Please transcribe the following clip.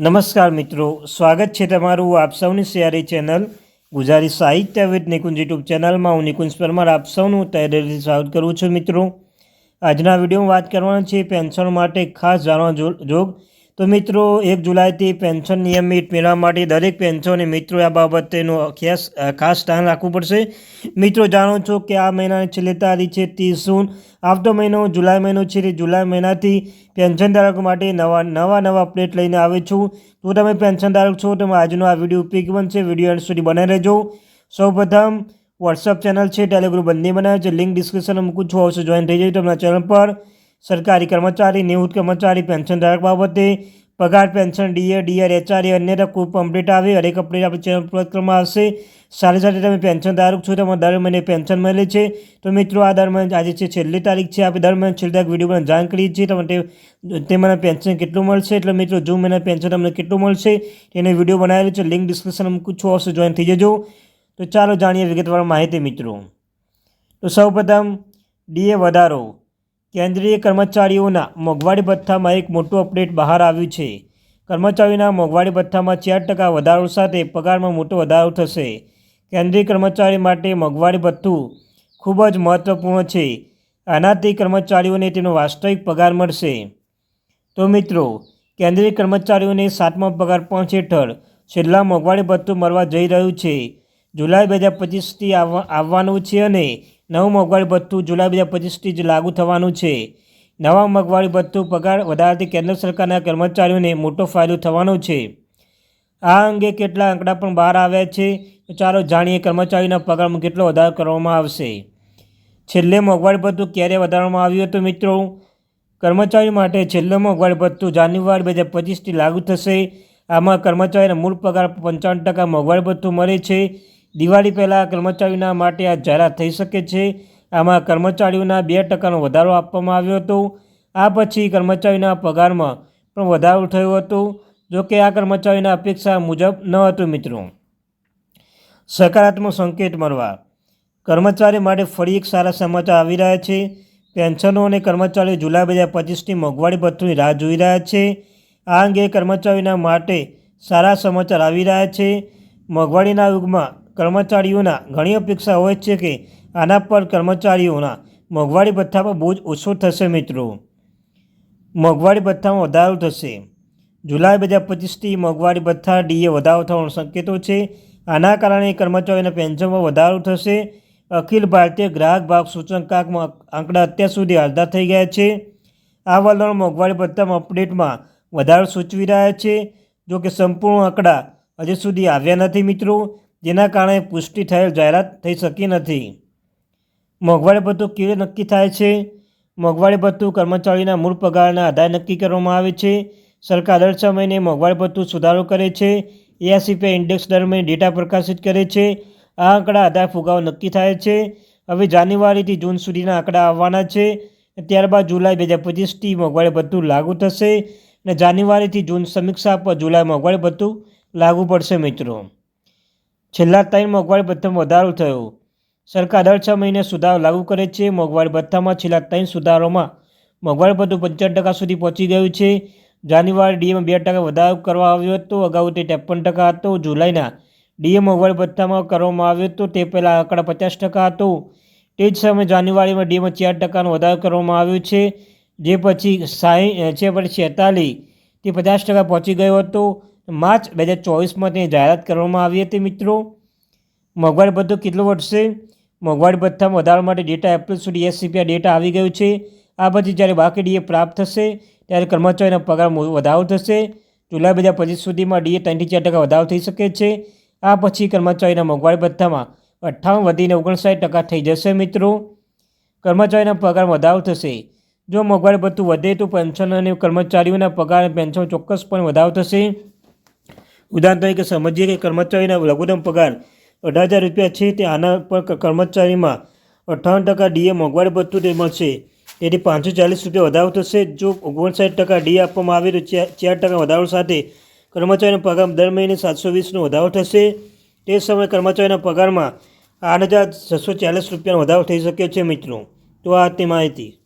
નમસ્કાર મિત્રો, સ્વાગત છે તમારું આપ સૌની સિયારી ચેનલ ગુજરાતી સાહિત્ય વિદ નિકુંજ યુટ્યુબ ચેનલમાં. હું નિકુંજ પરમાર, આપ સૌનું તહેરેથી સ્વાગત કરું છું મિત્રો. આજના વિડીયોમાં વાત કરવાનો છે પેન્શન માટે ખાસ જાણવા જોગ તો મિત્રો, એક જુલાઈથી પેન્શન નિયમિત મેળવવા માટે દરેક પેન્શને મિત્રો આ બાબતેનું ખાસ ખાસ ધ્યાન રાખવું પડશે. મિત્રો, જાણો છો કે આ મહિનાની છેલ્લી તારીખ છે ત્રીસ જૂન. આવતો મહિનો જુલાઈ મહિનો છે તે જુલાઈ મહિનાથી પેન્શન ધારકો માટે નવા નવા નવા અપડેટ લઈને આવે છું. તો તમે પેન્શન ધારક છો, તો આજનો આ વીડિયો ઉપયોગી બનશે. વીડિયો એન્ડ સુધી બનાવી રહેજો. સૌપ્રથમ વોટ્સઅપ ચેનલ છે ટેલિગ્રુપ બંને બનાવે છે. લિંક ડિસ્ક્રિપ્શનમાં મૂકું છું. આવશે, જોઈન થઈ જાય તમારા ચેનલ પર. સરકારી કર્મચારી, નિવૃત્ત કર્મચારી, પેન્શન ધારક બાબતે પગાર, પેન્શન, ડીએ, ડીઆર, એચઆરએ અન્ય ખૂબ પણ અપડેટ આવે. હરેક અપડેટ આપણી ચેનલ પ્રક્રમમાં આવશે. સાથે સાથે તમે પેન્શન ધારક છો, તમારે દર મહિને પેન્શન મળે છે. તો મિત્રો, આ દર મહિને, આજે છે છેલ્લી તારીખ છે. આપણે દર મહિને છેલ્લી તારીખ વીડિયો જાણ કરીએ છીએ. તમને તે- મને પેન્શન કેટલું મળશે? એટલે મિત્રો, જૂન મહિના પેન્શન તમને કેટલું મળશે? તેને વીડિયો બનાવેલો છે. લિંક ડિસ્ક્રિપ્શનમાં મૂકું છું. અવશ્ય જોઈન થઈ જજો. તો ચાલો જાણીએ વિગતવાર માહિતી મિત્રો. તો સૌપ્રથમ, ડીએ વધારો. કેન્દ્રીય કર્મચારીઓના મોંઘવારી ભથ્થામાં એક મોટું અપડેટ બહાર આવ્યું છે. કર્મચારીઓના મોંઘવારી ભથ્થામાં ચાર ટકા વધારો સાથે પગારમાં મોટો વધારો થશે. કેન્દ્રીય કર્મચારી માટે મોંઘવારી ભથ્થું ખૂબ જ મહત્ત્વપૂર્ણ છે. આનાથી કર્મચારીઓને તેનો વાસ્તવિક પગાર મળશે. તો મિત્રો, કેન્દ્રીય કર્મચારીઓને સાતમા પગાર પહોંચ હેઠળ છેલ્લા મોંઘવારી ભથ્થું મળવા જઈ રહ્યું છે. જુલાઈ બે હજાર પચીસથી આવવા, આવવાનું છે અને નવું મોંઘવારી ભથ્થું જુલાઈ બે હજાર પચીસથી જ લાગુ થવાનું છે. નવા મોંઘવારી ભથ્થું પગાર વધારાથી કેન્દ્ર સરકારના કર્મચારીઓને મોટો ફાયદો થવાનો છે. આ અંગે કેટલા આંકડા પણ બહાર આવ્યા છે, તો ચાલો જાણીએ કર્મચારીના પગારમાં કેટલો વધારો કરવામાં આવશે. છેલ્લે મોંઘવારી ભથ્થું ક્યારે વધારવામાં આવ્યું હતું મિત્રો? કર્મચારી માટે છેલ્લો મોંઘવારી ભથ્થું જાન્યુઆરી બે હજાર પચીસથી લાગુ થશે. આમાં કર્મચારીના મૂળ પગાર પંચાવન ટકા મોંઘવારી ભથ્થું મળે છે. દિવાળી પહેલાં કર્મચારીઓના માટે આ જાહેરાત થઈ શકે છે. આમાં કર્મચારીઓના બે ટકાનો વધારો આપવામાં આવ્યો હતો. આ પછી કર્મચારીના પગારમાં પણ વધારો થયો હતો. જોકે આ કર્મચારીના અપેક્ષા મુજબ ન હતું મિત્રો. સકારાત્મક સંકેત મળવા. કર્મચારી માટે ફરી એક સારા સમાચાર આવી રહ્યા છે. પેન્શનો અને કર્મચારીઓ જુલાઈ બે હજાર પચીસની મોંઘવારી ભથ્થુની રાહ જોઈ રહ્યા છે. આ અંગે કર્મચારીના માટે સારા સમાચાર આવી રહ્યા છે. મોંઘવારીના યુગમાં કર્મચારીઓના ઘણી અપેક્ષા હોય છે કે આના પર કર્મચારીઓના મોંઘવારી ભથ્થા પર બોજ ઓછો થશે મિત્રો. મોંઘવારી ભથ્થામાં વધારો થશે. જુલાઈ બે હજાર પચીસથી મોંઘવારી ભથ્થા ડીએ વધારો થવાનો સંકેતો છે. આના કારણે કર્મચારીઓના પેન્શનમાં વધારો થશે. અખિલ ભારતીય ગ્રાહક ભાવ સૂચકાંકમાં આંકડા અત્યાર સુધી અડધા થઈ ગયા છે. આ વલણ મોંઘવારી ભથ્થામાં અપડેટમાં વધારો સૂચવી રહ્યા છે. જો કે સંપૂર્ણ આંકડા હજી સુધી આવ્યા નથી મિત્રો. જેના કારણે પુષ્ટિ થયેલ જાહેરાત થઈ શકી નથી. મોંઘવારી ભથ્થું કેવી નક્કી થાય છે? મોંઘવારી ભથ્થું કર્મચારીના મૂળ પગારના આધારે નક્કી કરવામાં આવે છે. સરકાર દર છ મહિને મોંઘવારી ભથ્થું સુધારો કરે છે. એઆરસીપીઆઈ ઇન્ડેક્સ દર મહિને ડેટા પ્રકાશિત કરે છે. આ આંકડા આધાર ફુગાવો નક્કી થાય છે. હવે જાન્યુઆરીથી જૂન સુધીના આંકડા આવવાના છે. ત્યારબાદ જુલાઈ બે હજાર પચીસથી મોંઘવારી ભથ્થું લાગુ થશે અને જાન્યુઆરીથી જૂન સમીક્ષા પર જુલાઈ મોંઘવારી ભથ્થું લાગુ પડશે મિત્રો. છેલ્લા ત્રણ મોંઘવારી ભથ્થામાં વધારો થયો. સરકાર દર છ મહિને સુધારો લાગુ કરે છે. મોંઘવારી ભથ્થામાં છેલ્લા ત્રણ સુધારોમાં મોંઘવારી ભથ્થું પંચાવન ટકા સુધી પહોંચી ગયું છે. જાન્યુઆરી ડીએમાં બે ટકા વધારો કરવામાં આવ્યો હતો. અગાઉ તે ત્રેપન ટકા હતો. જુલાઈના ડીએ મોંઘવારી ભથ્થામાં કરવામાં આવ્યો હતો. તે પહેલાં આંકડા પચાસ ટકા હતો. તે જ સમયે જાન્યુઆરીમાં ડીએમાં ચાર ટકાનો વધારો કરવામાં આવ્યો છે. જે પછી સાઈ છે પછી છેતાલીસ, તે પચાસ ટકા પહોંચી ગયો હતો. માર્ચ બે હજાર ચોવીસમાં તેની જાહેરાત કરવામાં આવી હતી, મિત્રો. મોંઘવારી ભથ્થું કેટલું વધશે? મોંઘવારી ભથ્થામાં વધારવા માટે ડેટા એપ્રિલ સુધી એસસીપીઆર ડેટા આવી ગયું છે. આ પછી જ્યારે બાકી ડીએ પ્રાપ્ત થશે, ત્યારે કર્મચારીના પગાર વધારો થશે. જુલાઈ બે હજાર પચીસ સુધીમાં ડીએ ત્રણથી ચાર ટકા વધારો થઈ શકે છે. આ પછી કર્મચારીના મોંઘવારી ભથ્થામાં અઠ્ઠાવન વધીને ઓગણસાઠ ટકા થઈ જશે, મિત્રો. કર્મચારીના પગાર વધારો થશે. જો મોંઘવારી ભથ્થું વધે તો પેન્શન અને કર્મચારીઓના પગાર અને પેન્શન ચોક્કસપણે વધારો થશે. ઉદાહરણ તરીકે સમજીએ કે કર્મચારીના લઘુત્તમ પગાર અઢાર હજાર રૂપિયા છે, તે આના પર કર્મચારીમાં અઠ્ઠાવન ટકા ડીએ મોંઘવારી ભથ્થું તે મળશે. તેથી પાંચસો ચાલીસ રૂપિયા વધારો થશે. જો ઓગણસાઠ ટકા ડીએ આપવામાં આવે તો ચાર ટકા વધારો સાથે કર્મચારીનો પગાર દર મહિને સાતસો વીસનો વધારો થશે. તે સમયે કર્મચારીના પગારમાં આઠ હજાર છસો ચાલીસ રૂપિયાનો વધારો થઈ શકે છે મિત્રો. તો આ તે માહિતી.